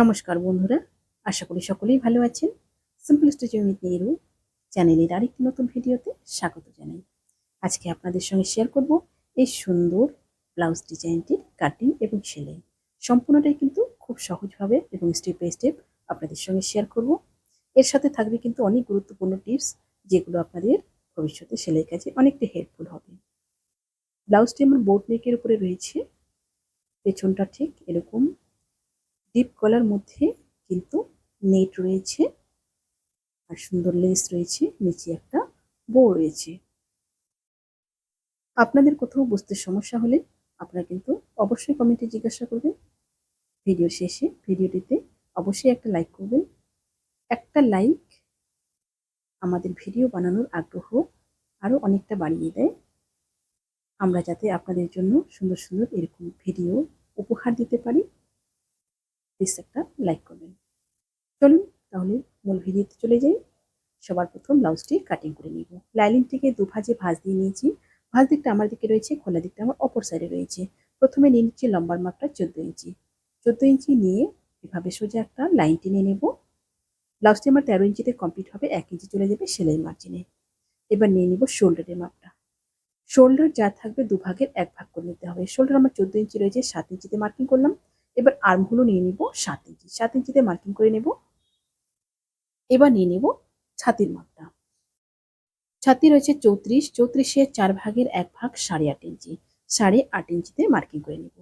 নমস্কার বন্ধুরা, আশা করি সকলেই ভালো আছেন। সিম্পল স্টেজ উইথ নেহরু চ্যানেলের আরেকটি নতুন ভিডিওতে স্বাগত জানাই। আজকে আপনাদের সঙ্গে শেয়ার করব এই সুন্দর ব্লাউজ ডিজাইনটির কাটিং এবং সেলাই। সম্পূর্ণটাই কিন্তু খুব সহজভাবে এবং স্টেপ বাই স্টেপ আপনাদের সঙ্গে শেয়ার করব। এর সাথে থাকবে কিন্তু অনেক গুরুত্বপূর্ণ টিপস যেগুলো আপনাদের ভবিষ্যতে সেলাই কাজে অনেকটা হেল্পফুল হবে। ব্লাউজটি আমার বোট নেকের উপরে রয়েছে, পেছনটা ঠিক এরকম ডিপ গলার মধ্যে কিন্তু নেট রয়েছে আর সুন্দর লেস রয়েছে, নিচে একটা বো রয়েছে। আপনাদের কোথাও বুঝতে সমস্যা হলে আপনারা কিন্তু অবশ্যই কমেন্টে জিজ্ঞাসা করবেন। ভিডিও শেষে ভিডিওটিতে অবশ্যই একটা লাইক করবেন। একটা লাইক আমাদের ভিডিও বানানোর আগ্রহ আরও অনেকটা বাড়িয়ে দেয়। আমরা যাতে আপনাদের জন্য সুন্দর সুন্দর এরকম ভিডিও উপহার দিতে পারি। প্লিজ একটা লাইক করবেন। চলুন তাহলে মূল ভিডিওতে চলে যাই। সবার প্রথম ব্লাউজটি কাটিং করে নিব। লাইলিন থেকে দু ভাজে দিয়ে নিয়েছি। ভাঁজ দিকটা আমার দিকে রয়েছে, খোলা দিকটা আমার অপর সাইডে রয়েছে। প্রথমে নিয়ে নিচ্ছি লম্বার মাপটা চোদ্দ ইঞ্চি। চোদ্দ ইঞ্চি নিয়ে এভাবে সোজা একটা লাইন টেনে নেব। ব্লাউজটি আমার তেরো ইঞ্চিতে কমপ্লিট হবে, এক ইঞ্চি চলে যাবে সেলাই মার্জিনে এবার নিয়ে নিব শোল্ডারের মাপটা। শোল্ডার যা থাকবে দু ভাগের এক ভাগ করে নিতে হবে। শোল্ডার আমার চোদ্দ ইঞ্চি রয়েছে, সাত ইঞ্চিতে মার্কিং করলাম। এবার আর্মগুলো নিয়ে নিব সাত ইঞ্চি। সাত ইঞ্চিতে মার্কিং করে নেব। এবার নিয়ে নেব ছাতির মাপটা। ছাতি রয়েছে চৌত্রিশ। চৌত্রিশে চার ভাগের এক ভাগ সাড়ে আট ইঞ্চি। সাড়ে আট ইঞ্চিতে মার্কিং করে নেব।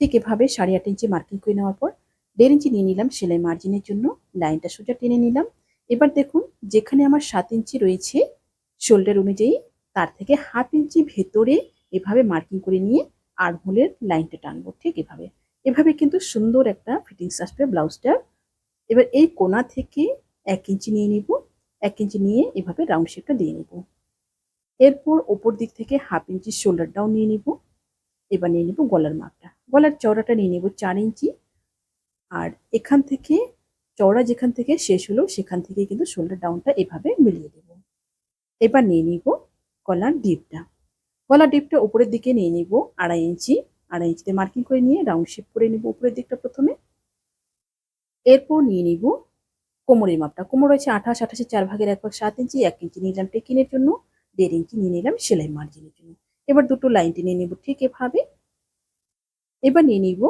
ঠিক এভাবে সাড়ে আট ইঞ্চি মার্কিং করে নেওয়ার পর দেড় ইঞ্চি নিয়ে নিলাম সেলাই মার্জিনের জন্য। লাইনটা সোজা টেনে নিলাম। এবার দেখুন, যেখানে আমার সাত ইঞ্চি রয়েছে শোল্ডার অনুযায়ী, তার থেকে হাফ ইঞ্চি ভেতরে এভাবে মার্কিং করে নিয়ে আর্মহোলের লাইনটা টানবো। ঠিক এভাবে। এভাবে কিন্তু সুন্দর একটা ফিটিংস আসবে ব্লাউজটা। এবার এই কোনা থেকে এক ইঞ্চি নিয়ে নিব, এক ইঞ্চি নিয়ে এভাবে রাউন্ড শেপটা দিয়ে নিব। এরপর ওপর দিক থেকে হাফ ইঞ্চি শোল্ডারটাও নিয়ে নিব। এবার নিয়ে নিব গলার মাপটা। গলার চওড়াটা নিয়ে নিব চার ইঞ্চি। আর এখান থেকে, চওড়া যেখান থেকে শেষ হলো, সেখান থেকে কিন্তু শোল্ডার ডাউনটা এভাবে মিলিয়ে দেব এবার নিয়ে নিব গলার ডিপটা গলার ডিপটা উপরের দিকে নিয়ে নিব আড়াই ইঞ্চি। আড়াই ইঞ্চিতে মার্কিং করে নিয়ে রাউন্ড শেপ করে নিব উপরের দিকটা প্রথমে। এরপর নিয়ে নিব কোমরের মাপটা। কোমর রয়েছে আঠাশ, আঠাশে চার ভাগের এক ভাগ সাত ইঞ্চি, এক ইঞ্চি নিলাম টেকিনের জন্য, দেড় ইঞ্চি নিয়ে নিলাম সেলাই মার্জিনের জন্য। এবার দুটো লাইন টেনে নিব ঠিক এভাবে। এবার নিয়ে নিব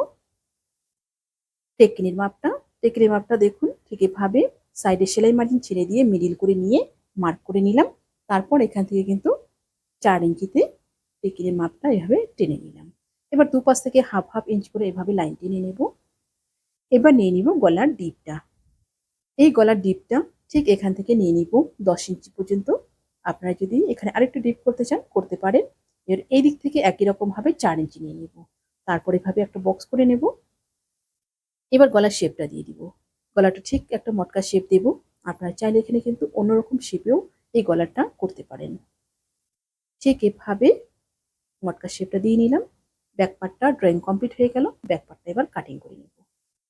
টেকিনের মাপটা। টেকিনের মাপটা দেখুন ঠিক এভাবে। সাইডে সেলাই মার্জিন ছেড়ে দিয়ে মিডিল করে নিয়ে মার্ক করে নিলাম। তারপর এখান থেকে কিন্তু চার ইঞ্চিতে টেকিনের মাপটা এভাবে টেনে নিলাম। এবার দুপাশ থেকে হাফ হাফ ইঞ্চ করে এভাবে লাইন টেনে নেব। এবার নিয়ে নিব গলার ডিপটা এই গলার ডিপটা ঠিক এখান থেকে নিয়ে নিব দশ ইঞ্চি পর্যন্ত। আপনারা যদি এখানে আরেকটু ডিপ করতে চান, করতে পারেন। এর এই দিক থেকে একই রকমভাবে চার ইঞ্চি নিয়ে নেব। তারপর এভাবে একটা বক্স করে নেব। এবার গলার শেপটা দিয়ে দিব। গলাটা ঠিক একটা মটকা শেপ দেব। আপনারা চাইলে এখানে কিন্তু অন্যরকম শেপেও এই গলাটা করতে পারেন। ঠিক এভাবে মটকা শেপটা দিয়ে নিলাম। ব্যাক পার্টটা ড্রয়িং কমপ্লিট হয়ে গেল ব্যাক পার্টটা এবার কাটিং করে নেব।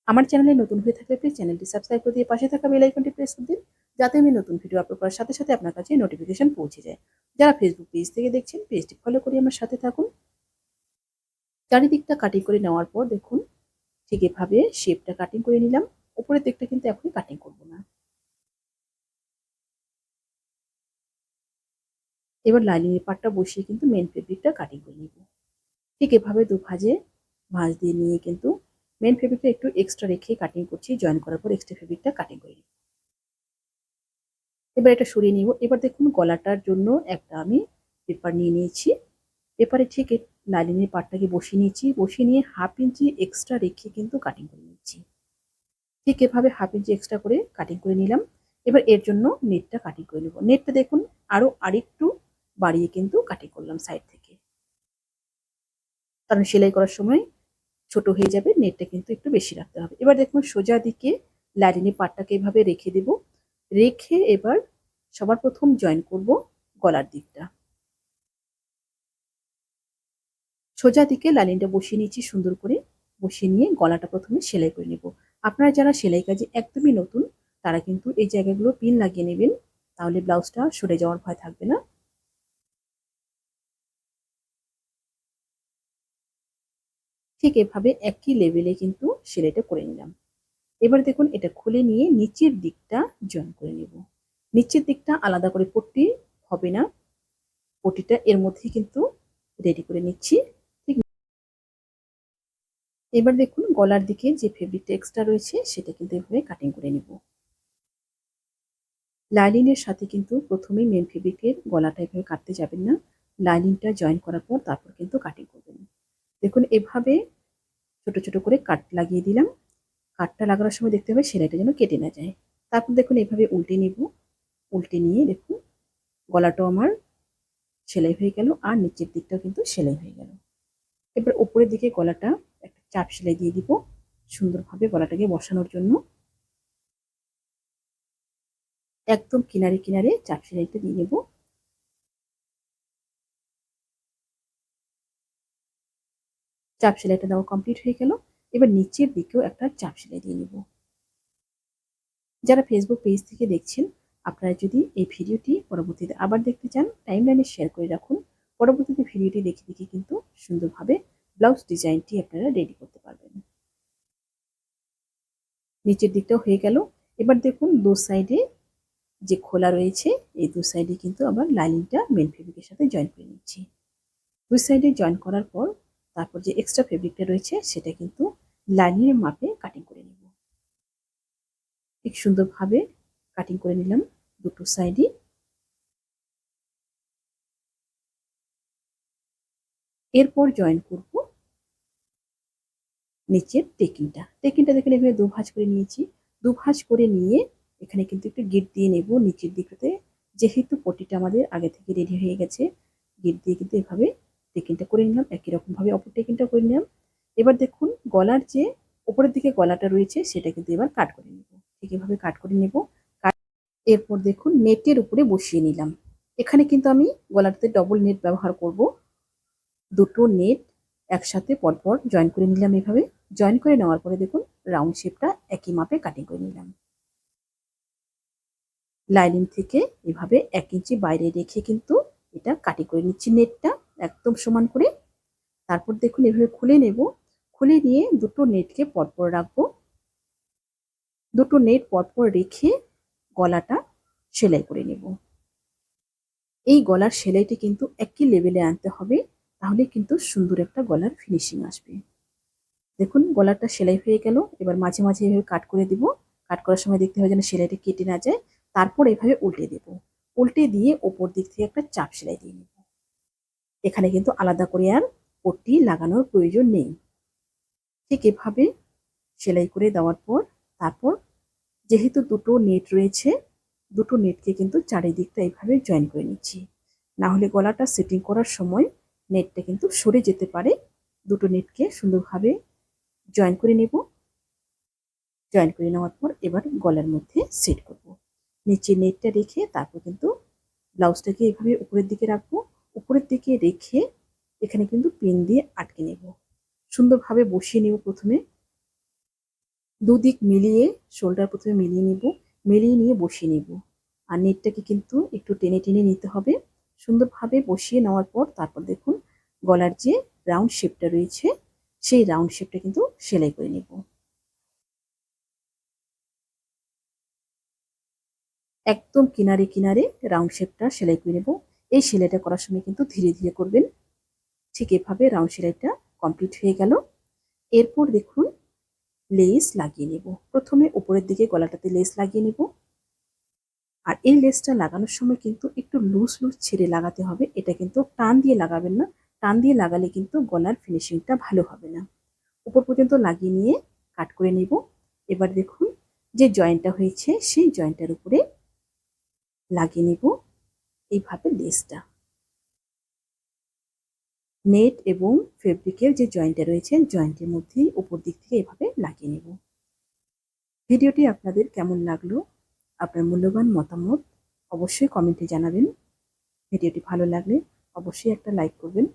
আমার চ্যানেলে নতুন হয়ে থাকলে প্লিজ চ্যানেলটি সাবস্ক্রাইব করে দিয়ে পাশে থাকা বেল আইকনটি প্রেস করে দিন, যাতে আমি নতুন ভিডিও আপলোড করার সাথে সাথে আপনার কাছে নোটিফিকেশন পৌঁছে যায়। যারা ফেসবুক পেজ থেকে দেখছেন পেজটি ফলো করে আমার সাথে থাকুন। চারিদিকটা কাটিং করে নেওয়ার পর দেখুন, ঠিক এভাবে শেপটা কাটিং করে নিলাম। উপরের দিকটা কিন্তু এখনই কাটিং করব না। এবার লাইনিংয়ের পাটটা বসিয়ে কিন্তু মেন ফেব্রিকটা কাটিং করে নিব। ঠিক এভাবে দু ভাজে ভাঁজ দিয়ে নিয়ে কিন্তু মেন ফেব্রিকটা একটু এক্সট্রা রেখে কাটিং করছি জয়েন করার পর এক্সট্রা ফেব্রিকটা কাটিং করে নিব এবার এটা সরিয়ে নিব। এবার দেখুন গলাটার জন্য একটা আমি পেপার নিয়ে নিয়েছি। পেপারে ঠিক লাইনিংয়ের পাটটাকে বসিয়ে নিয়েছি। বসিয়ে নিয়ে হাফ ইঞ্চি এক্সট্রা রেখে কিন্তু কাটিং করে নিচ্ছি। ঠিক এভাবে হাফ ইঞ্চি এক্সট্রা করে কাটিং করে নিলাম। এবার এর জন্য নেটটা কাটিং করে নেব। নেটটা দেখুন আরও আরেকটু বাড়িয়ে কিন্তু কাটিং করলাম সাইড থেকে। কারণ সেলাই করার সময় ছোট হয়ে যাবে, নেটটা কিন্তু একটু বেশি রাখতে হবে। এবার দেখুন সোজা দিকে লাইনিংয়ের পাটটাকে এভাবে রেখে দেব। রেখে এবার সবার প্রথম জয়েন করব গলার দিকটা। সোজা দিকে লাইনটা বসিয়ে নিচ্ছি, সুন্দর করে বসিয়ে নিয়ে গলাটা প্রথমে সেলাই করে নেব। আপনারা যারা সেলাই কাজে একদমই নতুন, তারা কিন্তু এই জায়গাগুলো পিন লাগিয়ে নেবেন, তাহলে ব্লাউজটা সরে যাওয়ার ভয় থাকবে না। ঠিক এভাবে একই লেভেলে কিন্তু সেলাইটা করে নিলাম। এবার দেখুন এটা খুলে নিয়ে নিচের দিকটা জয়েন করে নেব। নিচের দিকটা আলাদা করে পট্টি হবে না। পটিটা এর মধ্যে কিন্তু রেডি করে নিচ্ছি। ঠিক এবার দেখুন গলার দিকে যে ফেব্রিকটা এক্সট্রা রয়েছে সেটা কিন্তু এভাবে কাটিং করে নেব। লাইলিনের সাথে কিন্তু প্রথমেই মেন ফেব্রিকের গলাটা এভাবে কাটতে যাবেন না। লাইলিনটা জয়েন করার পর তারপর কিন্তু কাটিং করবেন। দেখুন, এভাবে ছোট ছোট করে কাট লাগিয়ে দিলাম। কাটটা লাগানোর সময় দেখতে হবে সেলাইটা যেন কেটে না যায়। তারপর দেখুন, এভাবে উল্টে নিব। উল্টে নিয়ে দেখুন, গলাটাও আমার সেলাই হয়ে গেল আর নিচের দিকটাও কিন্তু সেলাই হয়ে গেল। এবার উপরের দিকে গলাটা একটা চাপ সেলাই দিয়ে দিব সুন্দরভাবে গলাটাকে বসানোর জন্য। একদম কিনারে কিনারে চাপ সেলাইটা দিয়ে নেব। চাপ সেলাইটা দেওয়া কমপ্লিট হয়ে গেল। এবার নিচের দিকেও একটা চাপ সেলাই দিয়ে নেব। যারা ফেসবুক পেজ থেকে দেখছেন, আপনারা যদি এই ভিডিওটি পরবর্তীতে আবার দেখতে চান টাইমলাইনে শেয়ার করে রাখুন। পরবর্তীতে ভিডিওটি দেখে দেখে কিন্তু সুন্দরভাবে ব্লাউজ ডিজাইনটি আপনারা রেডি করতে পারবেন। নিচের দিকটাও হয়ে গেল। এবার দেখুন, দু সাইডে যে খোলা রয়েছে, এই দু সাইডে কিন্তু আবার লাইনিংটা মেন ফেব্রিকের সাথে জয়েন করে নিচ্ছি। দুই সাইডে জয়েন করার পর তারপর যে এক্সট্রা ফেব্রিকটা রয়েছে, সেটা কিন্তু লাইনের মাপে কাটিং করে নেব। ঠিক সুন্দরভাবে কাটিং করে নিলাম দুটো সাইডে এরপর জয়েন করব নিচের টেকিংটা টেকিংটা দেখেন এভাবে দু ভাঁজ করে নিয়েছি। দু ভাঁজ করে নিয়ে এখানে কিন্তু একটু গিট দিয়ে নেব নিচের দিকটাতে। যেহেতু পটিটা আমাদের আগে থেকে রেডি হয়ে গেছে গিট দিয়ে কিন্তু এভাবে টেকিংটা করে নিলাম, একই রকমভাবে অপর টেকিংটা করে নিলাম। এবার দেখুন, গলার যে উপরের দিকে গলাটা রয়েছে, সেটা কিন্তু এবার কাট করে নেব। ঠিক এভাবে কাট করে নেব। এরপর দেখুন নেটের উপরে বসিয়ে নিলাম। এখানে কিন্তু আমি গলাটাতে ডবল নেট ব্যবহার করব। দুটো নেট একসাথে পরপর জয়েন করে নিলাম এভাবে। জয়েন করে নেওয়ার পরে দেখুন রাউন্ড শেপটা একই মাপে কাটিং করে নিলাম। লাইনিং থেকে এভাবে এক ইঞ্চি বাইরে রেখে কিন্তু এটা কাটিং করে নিচ্ছি নেটটা একদম সমান করে। তারপর দেখুন, এভাবে খুলে নেব। খুলে নিয়ে দুটো নেটকে পরপর রাখব। দুটো নেট পরপর রেখে গলাটা সেলাই করে নেব। এই গলার সেলাইটি কিন্তু একই লেভেলে আনতে হবে, তাহলে কিন্তু সুন্দর একটা গলার ফিনিশিং আসবে। দেখুন, গলাটা সেলাই হয়ে গেল। এবার মাঝে মাঝে এভাবে কাট করে দিব। কাট করার সময় দেখতে হবে যেন সেলাইটা কেটে না যায়। তারপর এভাবে উল্টে দেব। উল্টে দিয়ে ওপর দিক থেকে একটা চাপ সেলাই দিয়ে নেব। এখানে কিন্তু আলাদা করে আর পট্টি লাগানোর প্রয়োজন নেই। ঠিক এভাবে সেলাই করে দেওয়ার পর তারপর যেহেতু দুটো নেট রয়েছে, দুটো নেটকে কিন্তু চারিদিকটা এইভাবে জয়েন করে নিচ্ছি। না হলে গলাটা সেটিং করার সময় নেটটা কিন্তু সরে যেতে পারে। দুটো নেটকে সুন্দরভাবে জয়েন করে নেব। জয়েন করে নেওয়ার পর এবার গলার মধ্যে সেট করব। নিচে নেটটা রেখে তারপর কিন্তু ব্লাউজটাকে এভাবে উপরের দিকে রাখব। উপরের দিকে রেখে এখানে কিন্তু পিন দিয়ে আটকে নেব। সুন্দরভাবে বসিয়ে নেব প্রথমে। দুদিক মিলিয়ে, শোল্ডার প্রথমে মিলিয়ে নিব, মিলিয়ে নিয়ে বসিয়ে নিব। আর নেটটাকে কিন্তু একটু টেনে টেনে নিতে হবে। সুন্দরভাবে বসিয়ে নেওয়ার পর তারপর দেখুন গলার যে রাউন্ড শেপটা রয়েছে, সেই রাউন্ড শেপটা কিন্তু সেলাই করে নেব। একদম কিনারে কিনারে রাউন্ড শেপটা সেলাই করে নেব। এই সেলাইটা করার সময় কিন্তু ধীরে ধীরে করবেন। ঠিক এভাবে রাউন্ড সেলাইটা কমপ্লিট হয়ে গেল। এরপর দেখুন লেস লাগিয়ে নেব। প্রথমে উপরের দিকে গলাটাতে লেস লাগিয়ে নেব। আর এই লেসটা লাগানোর সময় কিন্তু একটু লুজ লুজ ছেড়ে লাগাতে হবে। এটা কিন্তু টান দিয়ে লাগাবেন না। টান দিয়ে লাগালে কিন্তু গলার ফিনিশিংটা ভালো হবে না। উপর পর্যন্ত লাগিয়ে নিয়ে কাট করে নেব। এবার দেখুন, যে জয়েন্টটা হয়েছে সেই জয়েন্টটার উপরে লাগিয়ে নেব। এইভাবে লেসটা নেট এবং ফেব্রিকের যে জয়েন্টটা রয়েছে জয়েন্টের মধ্যেই উপর দিক থেকে এভাবে লাগিয়ে নেব। ভিডিওটি আপনাদের কেমন লাগল? আপনার মূল্যবান মতামত অবশ্যই কমেন্টে জানাবেন। ভিডিওটি ভালো লাগলে অবশ্যই একটা লাইক করবেন।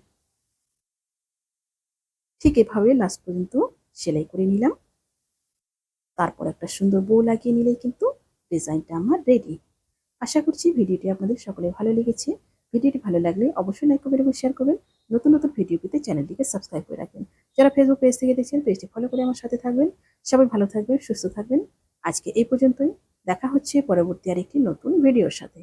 ঠিক এভাবে লাস্ট পর্যন্ত সেলাই করে নিলাম। তারপর একটা সুন্দর বউ লাগিয়ে নিলেই কিন্তু ডিজাইনটা আমার রেডি আশা করছি ভিডিওটি আপনাদের সকলে ভালো লেগেছে। ভিডিওটি ভালো লাগলে অবশ্যই লাইক করবেন এবং শেয়ার করবেন। নতুন নতুন ভিডিও পেতে চ্যানেলটিকে সাবস্ক্রাইব করে রাখবেন। যারা ফেসবুক পেজ থেকে দেখছেন পেজটি ফলো করে আমার সাথে থাকবেন। সবাই ভালো থাকবেন, সুস্থ থাকবেন। আজকে এই পর্যন্তই। দেখা হচ্ছে পরবর্তী আরেকটি নতুন ভিডিওর সাথে।